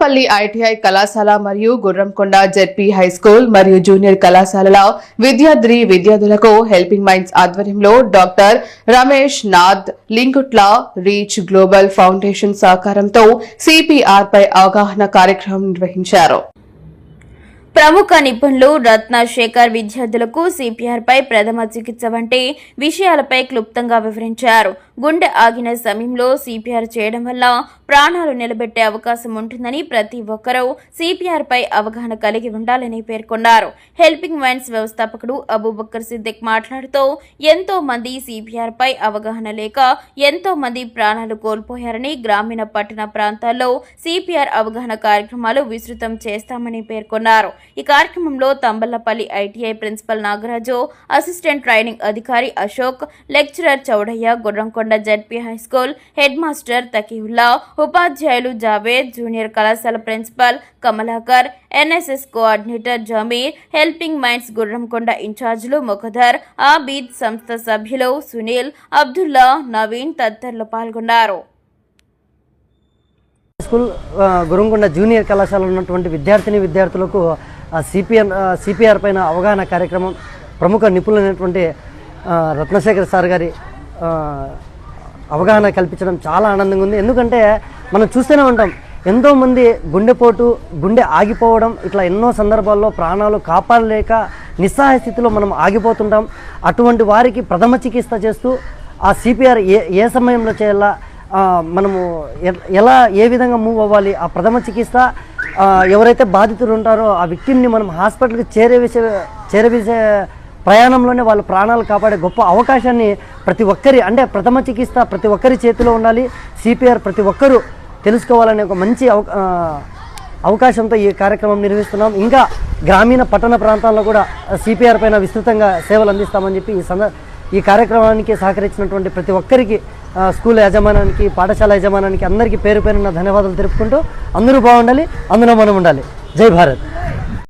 Thamballapalle ITI కళాశాల మరియు Gurramkonda ZP high school మరియు జూనియర్ కళాశాలల విద్యార్థి విద్యార్థులకు హెల్పింగ్ మైండ్స్ ఆధ్వర్యంలో doctor Ramesh Nath Lingutla reach global foundation సహకారంతో సిపిఆర్ పై అవగాహన కార్యక్రమం నిర్వహించారు. ప్రముఖ నిపుణులు రత్న శేఖర్ విద్యార్థులకు సిపిఆర్పై ప్రథమ చికిత్స వంటి విషయాలపై క్లుప్తంగా వివరించారు. గుండె ఆగిన సమయంలో సిపిఆర్ చేయడం వల్ల ప్రాణాలు నిలబెట్టే అవకాశం ఉంటుందని ప్రతి ఒక్కరూ సిపిఆర్పై అవగాహన కలిగి ఉండాలని పేర్కొన్నారు. హెల్పింగ్ మైండ్స్ వ్యవస్థాపకుడు అబూబక్కర్ సిద్దిక్ మాట్లాడుతూ ఎంతో మంది సిపిఆర్పై అవగాహన లేక ఎంతో మంది ప్రాణాలు కోల్పోయారని గ్రామీణ పట్టణ ప్రాంతాల్లో సిపిఆర్ అవగాహన కార్యక్రమాలు విస్తృతం చేస్తామని పేర్కొన్నారు. ఈ కార్యక్రమంలో Tamballapalli ITI principal Nagaraju assistant training అధికారి Ashok lecturer Chowdaiah Gurramkonda ZP high school head master Takiulla ఉపాధ్యాయులు జావేద్ జూనియర్ కళాశాల principal Kamalakar NSS coordinator Zameer helping minds Gurramkonda ఇన్ఛార్జీలు ముఖదర్ ఆబీద్ సంస్థ సభ్యులు సునీల్ అబ్దుల్లా నవీన్ తదితరులు పాల్గొన్నారు. స్కూల్ ఆ, గురంకొండ జూనియర్ కళాశాల ఉన్నటువంటి విద్యార్థిని విద్యార్థులకు సిపిఎన్ సిపిఆర్ పైన అవగాహన కార్యక్రమం ప్రముఖ నిపుణులైనటువంటి రత్నశేఖర్ సార్ గారి అవగాహన కల్పించడం చాలా ఆనందంగా ఉంది. ఎందుకంటే మనం చూస్తూనే ఉంటాం ఎంతోమంది గుండెపోటు గుండె ఆగిపోవడం ఇట్లా ఎన్నో సందర్భాల్లో ప్రాణాలు కాపాడలేక నిస్సహాయ స్థితిలో మనం ఆగిపోతుంటాం. అటువంటి వారికి ప్రథమ చికిత్స చేస్తూ ఆ సిపిఆర్ ఏ ఏ సమయంలో చేయాలా మనము ఎ- ఎలా ఏ విధంగా మూవ్ అవ్వాలి ఆ ప్రథమ చికిత్స ఎవరైతే బాధితులు ఉంటారో ఆ విక్టిమ్ని మనం హాస్పిటల్కి చేరవేసే చేరవేసే ప్రయాణంలోనే వాళ్ళ ప్రాణాలు కాపాడే గొప్ప అవకాశాన్ని ప్రతి ఒక్కరి అంటే ప్రథమ చికిత్స ప్రతి ఒక్కరి చేతిలో ఉండాలి. సిపిఆర్ ప్రతి ఒక్కరూ తెలుసుకోవాలనే ఒక మంచి అవ అవకాశంతో ఈ కార్యక్రమం నిర్వహిస్తున్నాం. ఇంకా గ్రామీణ పట్టణ ప్రాంతాల్లో కూడా సిపిఆర్ పైన విస్తృతంగా సేవలు అందిస్తామని చెప్పి ఈ సందర్భ ఈ కార్యక్రమానికి సహకరించినటువంటి ప్రతి ఒక్కరికి స్కూల్ యజమానానికి పాఠశాల యజమానానికి అందరికీ పేరు పేరున్న ధన్యవాదాలు తెలుపుకుంటూ అందరూ బాగుండాలి అందులో మనం ఉండాలి. జై భారత్.